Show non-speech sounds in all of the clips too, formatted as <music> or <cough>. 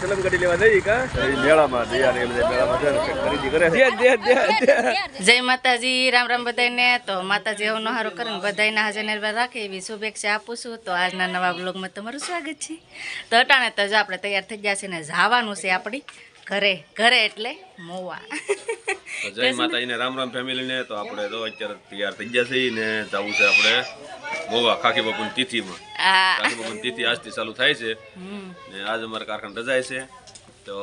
સલમ ગાડી લેવા જઈ કા? મેળામાં જઈ ને એ બધા મેળામાં ખરીદી કરે દે દે દે દે જય માતાજી રામ રામ બધાને તો માતાજી એવું નહારું કરીને બધાને હાજર નિર્ભર રાખે એવી શુભેચ્છા આપું છું. તો આજના નવા બ્લોગમાં તમારું સ્વાગત છે. તો અટાણે તો જો આપણે તૈયાર થઈ ગયા છે ને જવાનું છે આપણી ઘરે ઘરે એટલે મોવા. જય માતાજીને રામ રામ ફેમિલીને તો આપણે તો અત્યારે તૈયાર થઈ ગયા છીએ ને જવું છે આપણે. ગોવા ખાકી બાપુની તિથિમાં. ખાખી બાપુ ની તિથિ આજથી ચાલુ થાય છે. ને આજ અમારા કારખાને રજાય છે. તો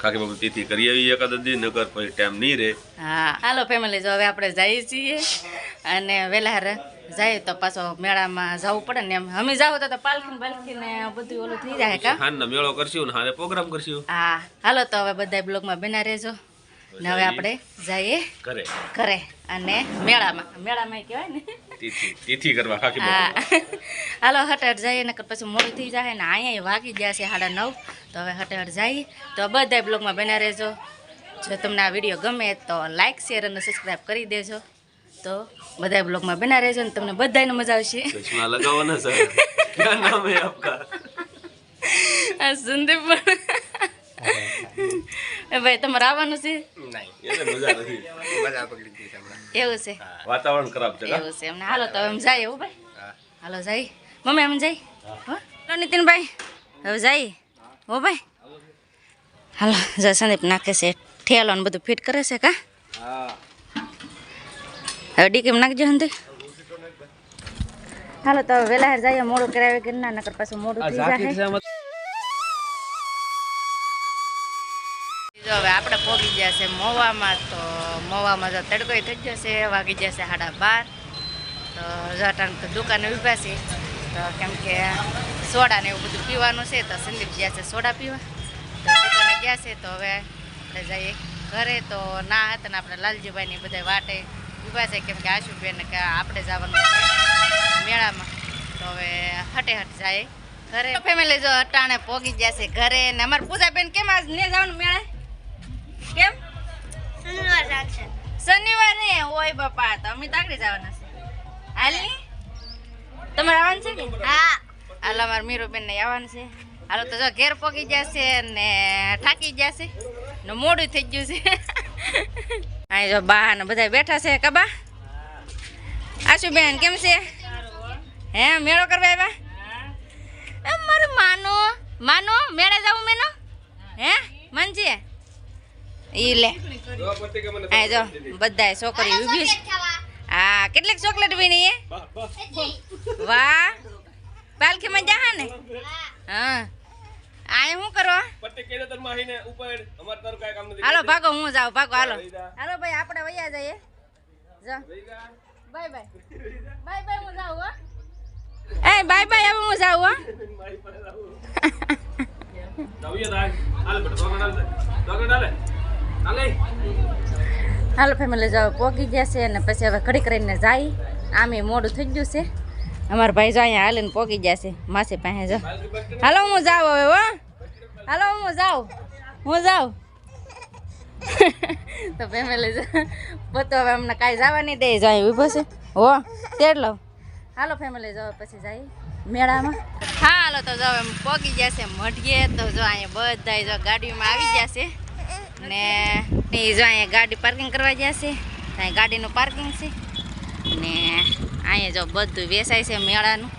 ખાખી બાપુ તિથિ કરી આવી એકાદ દી નગર પછી ટાઈમ નહીં રહે. હા. હાલો ફેમિલી જો હવે આપણે જઈએ છીએ અને વેલા જઈએ તો પાછો મેળામાં જવું પડે ને એમ. અમે જાવ તો પાલખી બાલખી ને બધું ઓલું થઈ જાય કા હાનનો મેળો કરશું ને હારે પ્રોગ્રામ કરશું. હા. હાલો તો હવે બધા બ્લોગમાં બના રહેજો. ને હવે આપણે જઈએ ઘરે. ઘરે અને મેળામાં. મેળામાં કહેવાય ને. તિથિ કરવા હા. <laughs> હાલો હટહટ જઈએ નકર પછી મોડું થઈ જાય ને અહીંયા વાગી ગયા છે સાડા નવ. તો હવે હટહટ જઈએ. તો બધા બ્લોગમાં બના રહેજો. જો તમને આ વીડિયો ગમે તો લાઇક શેર અને સબસ્ક્રાઈબ કરી દેજો. તો બધા બ્લોગમાં બના રહેજો ને તમને બધાને મજા આવશે. ચશ્મા લગાવવાના સર <laughs> ક્યાં નામ હે આપકા? આ સંદીપ ભાઈ તમારે આવવાનું છે? એવું છે. વાતાવરણ ખરાબ છે? એવું છે. એમને હાલો તો એમ જાય એવું ભાઈ. હાલો જાય મમ્મી એમ જાય હો. હાલો નીતિનભાઈ હવે જાય હો ભાઈ. હાલો જો સંદીપ નાખે છે ઠેલો ને બધું ફિટ કરે છે કા? હવે ડીકીમ નાખજો હંધી હાલો તો હવે વહેલા હાર જઈએ મોડું કરાવે કે ના નકર પાછું મોડું થઈ જાય જો હવે આપણે પોગી ગયા છે મોવામાં, તો મોવામાં જો તડકોય થઈ જશે વાગી જશે સાડા બાર. તો જટાણ તો દુકાને ઊભા છે. તો કેમ કે સોડા ને એવું બધું પીવાનું છે, તો સંદીપ ગયા છે સોડા પીવા. તો દુકાને ગયા છે, તો હવે આપણે જઈએ ઘરે. તો ના હતા ને આપણે લાલજીભાઈ ની બધા વાટે ઊભા છે, કેમ કે આશુબેન કે આપણે જવાનું છે મેળામાં. તો હવે હટે હટ જાય ઘરે. ફેમિલી જો અટાણે પોગી ગયા છે ઘરે ને અમારે પૂજાબેન કેમ આજ ને જવાનું મેળે? કેમ? શનિવાર શનિવારે ઓય બાપા તો અમે તાકડી જવાના છે. હાલની તમારે આવવાનું છે કે? હા. હાલો અમારે મીરુબેન ને આવવાનું છે. હાલો તો જો ઘેર પોગી જશે ને થાકી જશે ને મોડું થઈ ગયું છે. અહીં જો બા ને બધા બેઠા છે કબા આશુબેન કેમ છે? હે મેળો કરવા આવ્યા? મારું માનો માનો મેળે જવું મેનો? હે મનજી ઈ લે. આ જો બધાય છોકરી ઊભી હા કેટલીક ચોકલેટ વીણી એ વાહ. પાલખીમાં જા ને? હા. આય શું કરો? હાલો ભાગો હું જાઉં ભાગો હાલો. હાલો ભાઈ આપણે વૈયા જઈએ. જો. Bye bye. બાય બાય હું જાઉં હો. એ બાય બાય હવે હું જાઉં હો. હાલ ફેમિલી જાવ પોગી ગયા છે અને પછી હવે ઘડીક રહીને જાય. આમે મોડું થઈ ગયું છે. અમારા ભાઈ જો અહીંયા હાલીને પોગી ગયા છે. માસી પાસે જાઓ હાલો, હું જાઉં હવે, હો. હાલો, હું જાઉં. હું જાઉં. <laughs> તો ફેમિલી પોતો હવે અમને કાંઈ જવા નહીં દે જાય ઊભો છે. હો તેડલો હાલો ફેમિલી જાવ પછી જાય મેળામાં. હા હાલો, તો જાવ એમ પોગી ગયા છે. મઢીએ તો જો અહીંયા બધા જો ગાડીમાં આવી ગયા છે. ને એ જો અહીંયા ગાડી પાર્કિંગ કરવા જશે ત્યાં ગાડીનું પાર્કિંગ છે. ને અહીંયા જો બધું વેચાય છે મેળાનું.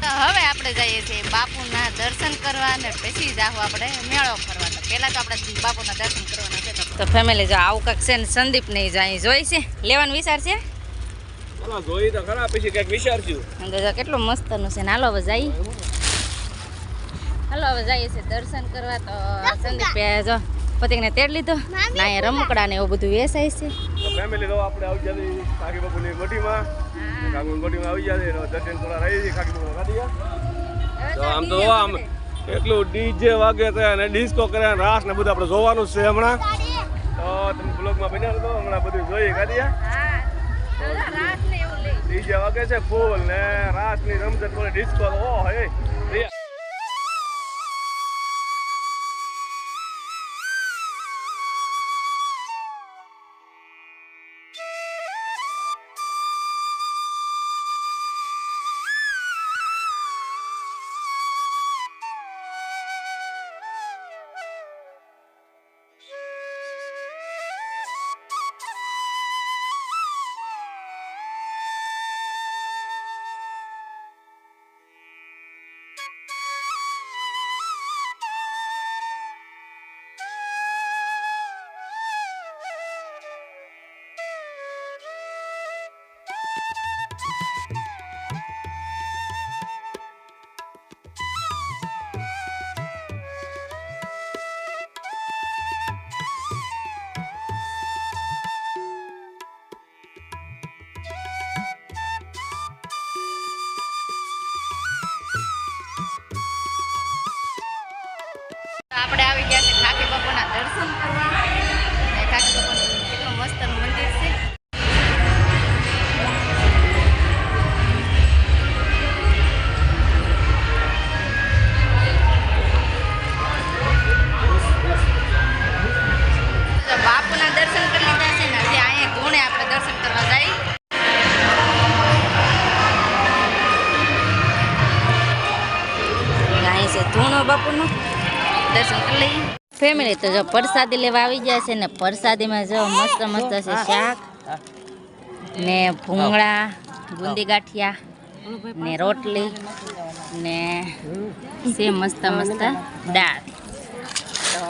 તો હવે આપણે જઈએ છીએ બાપુના દર્શન કરવા ને પછી જાવ આપણે મેળો ફરવા તો પહેલાં તો આપણે બાપુના દર્શન કરવાના છે તો- ફેમિલી જો આવું કાંક છે ને સંદીપ નહીં જાય જોઈ છે. લેવાનો વિચાર છે? જોઈ તો ખરા પછી કંઈક વિચારશું. કેટલું મસ્તનું છે ને. હાલો હવે જઈએ. હાલો હવે જઈએ છીએ દર્શન કરવા તો સંદીપે જો પતિકને તેડ લીધો. ના એ રમકડા ને એવું બધું વેચાય છે. ફેમિલી તો આપણે આવી જાય કાકી બાપુની ગોટીમાં કાકુની ગોટીમાં આવી જાય દર્શન થોડા રહી જાય કાકી બાપુ ગાડી તો આમ તો આમ એટલું ડીજે વાગે છે અને ડિસ્કો કરે અને રાસ ને બધું આપણે જોવાનું જ છે હમણાં. તો તમે બ્લોગમાં બન્યા તો હમણાં બધું જોઈએ કાઢીયા ડીજે વાગે છે ફૂલ ને રાસની રમઝટ ડિસ્કો ઓ હે. આપણે આવી ગયા છે ખાકી બાપુના દર્શન કરવા. ખાકી બાપાનું કેટલું મસ્તનું મંદિર છે. દર્શન કરી લઈએ ફેમિલી તો જો પ્રસાદી લેવા આવી ગયા છે ને પ્રસાદીમાં જો મસ્ત મસ્ત છે શાક ને ભૂંગળા બુંદી ગાંઠિયા ને રોટલી ને છે મસ્ત મસ્ત દાળ. તો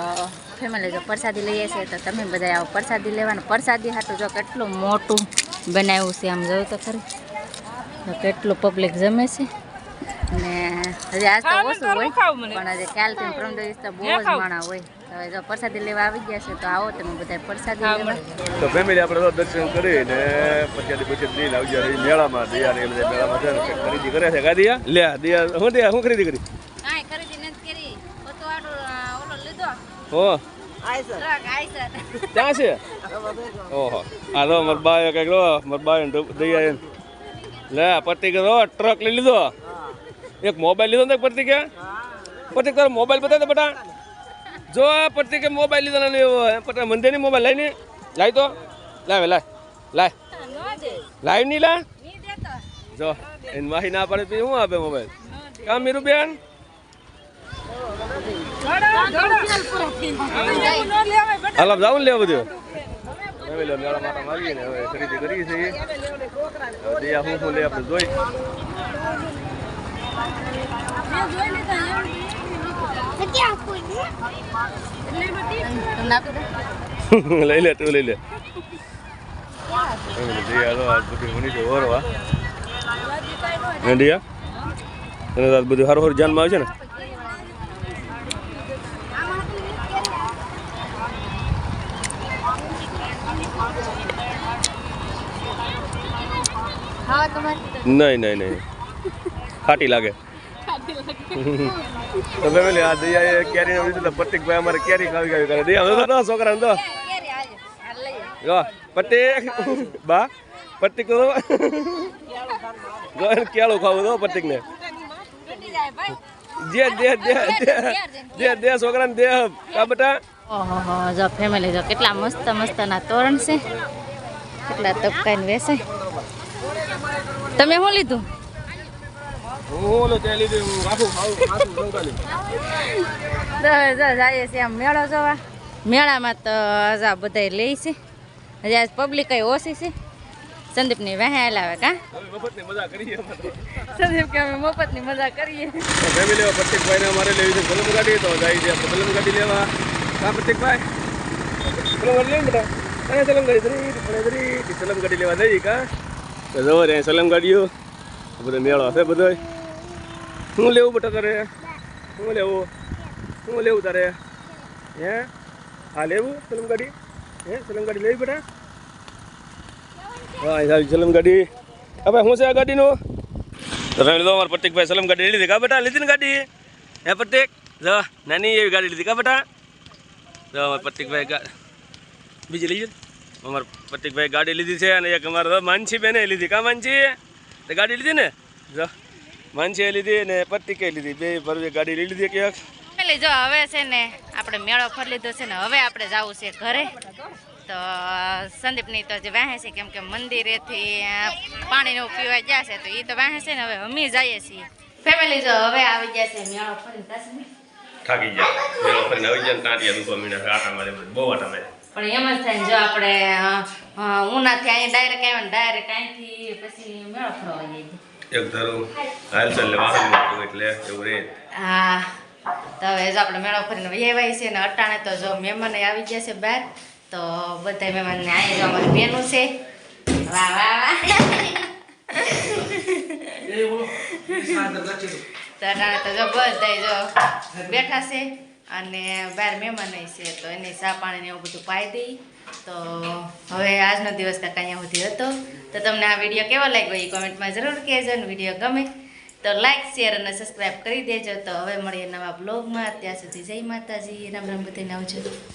ફેમિલી જો પ્રસાદી લઈએ છીએ તો તમે બધા આવો પ્રસાદી લેવાનું. પ્રસાદી હાટું જો કેટલું મોટું બનાવ્યું છે આમ જોયું તો ખરું. કેટલું પબ્લિક જમે છે. ને હજી આજ તો ઓછું હોય પણ હજી કાલથી પ્રમ દિવસ તો બહુ જ માણા હોય. તો હવે જો પ્રસાદી લેવા આવી ગયા છે તો આવો તમે બધા પ્રસાદી લેવા. તો ફેમિલી આપણે તો દર્શન કરીને પછી પછી આવી ગયા મેળામાં દિયા ને બધા મેળામાં છે. ને ખરીદી કરે છે લે દિયા હું દિયા ખરીદી કરી? કાંઈ ખરીદી નથી કરી. બધું આડું ઓલો લીધો. હો. ક્યાં છે? ઓહો. મારા બાએ કંઈક લો મારા બાએ દયા લે પતિક ગયો ટ્રક લઈ લીધો. એક મોબાઈલ લીધો ને પતિક પતિક તારો મોબાઈલ બતાવે બેટા. જો આ પતિકે મોબાઈલ લીધો ને પટા મંદિરની મોબાઈલ લઈને. લાય તો. લાય લાય. લાય. લાય નહીં લા જો, એને માહી ના પાડે તો શું આપે મોબાઈલ કામ મીરું બેન? હાલ જાવ ને લેવા બધું. ખરીદી કરી શું લે, આપણે જોઈ. <laughs> લઈ લે તું લઈ લે. બધું હારું હારું જાનમાં આવે છે ને નહીં નહીં નહીં. ખાટી લાગે. તો ફેમિલી આ દિયા એ કેરી લીધું તો પ્રતિકભાઈ અમારે કેરી ખાવી ખાવી કરે. દયા તો છોકરા તો. કેરી આજે. હાલ લઈએ જો પતિક બા પતિક તો જો કેળું ખાવું તો પતિક ને જે દે દે દે. દે છોકરા ને છોકરાને દે. કા બેટા? ઓહો જો ફેમિલી જો કેટલા મસ્ત મસ્ત ના તોરણ છે. કેટલા તપકાઈને વેચાય તમે શું લીધું? જઈએ છીએ આમ મેળો જોવા. મેળામાં તો હજા બધા લે છે. હજી આજ પબ્લિક કઈ ઓછી છે. સંદીપની વહે લાવે કા? હવે મજા કરીએ સંદીપ કે અમે મફતની મજા કરીએ. ફેમિલી પ્રતિકભાઈને અમારે લેવી છે ગાડી તો જાય છે ફિલ્મ ગાડી લેવા. કા પ્રતિકભાઈ ફિલ્મ ગાડી લેવી અને સલમ ગાડી ધરી સલમ ગાડી લેવા જઈએ કા? તો જવો રે સલમ ગાડીઓ. બધો મેળો હશે બધો શું લેવું બેટા તારે? શું લેવું? શું લેવું તારે? હે? હા, લેવું સલમ ગાડી? હે સલમ ગાડી લેવી બેટા? હા, એ સલમ ગાડી. હવે શું છે આ ગાડીનું? તો લીધો અમારે પ્રતિકભાઈ સલમ ગાડી લીધી કા બેટા? લીધી ને ગાડી? હે, પ્રતિક? જો, નાની એવી ગાડી લીધી કા બેટા? જો, અમારા પ્રતિકભાઈ બીજી લઈ જાય અમારા પ્રતિકભાઈ ગાડી લીધી છે અને એક અમારે માનસી બેને લીધી. કા માનસી? ગાડી લીધી ને? જો. માનસીએ લીધી ને પ્રતિકે લીધી? બે ભરવે ગાડી લઈ લીધી ક્યાંક પેલી જો હવે છે ને આપણે મેળો ફરી લીધો છે ને હવે આપણે જવું છે ઘરે. તો સંદીપની તો જે વાહે છે કેમ કે મંદિરેથી પાણીનો પીવા ગયા છે તો એ તો વાહે છે ને હવે અમે જઈએ છીએ. ફેમિલી જો હવે આવી ગયા છે મેળો ફરી ને થાકી જાય મેળો ફરીને આવી જાય ને દુખવા મીના આટા મારે બહુ આટા મારે. પણ એમ જ થાય જો આપણે ઉનાથી અહીંયા ડાયરેક્ટ આવ્યા ને ડાયરેક્ટ અહીંથી પછી મેળો ફરવા જઈએ એક ધરું હાલચાલ વાહન એટલે એવું રહે. હા તો હવે જો આપણે મેળો ફરીને વૈયાવાય છે ને અટાણે તો જો મહેમાન આવી ગયા છે બહાર તો બધા મહેમાનને અહીં જો અમારી બેનું છે. વાહ વાહ વાહ. તો અટાણે તો જો બધા જો બેઠા છે અને બહાર મહેમાન છે તો એને ચા પાણી ને એવું બધું પાઈ દઈ. તો હવે આજનો દિવસ કાંઈ અહીંયા સુધી હતો. તો તમને આ વીડિયો કેવો લાગ્યો એ કોમેન્ટમાં જરૂર કહેજો ને વીડિયો ગમે. તો લાઈક શેર અને સબસ્ક્રાઈબ કરી દેજો. તો હવે મળીએ નવા બ્લોગમાં ત્યાં સુધી જય માતાજી. રામ રામ બધાને આવજો.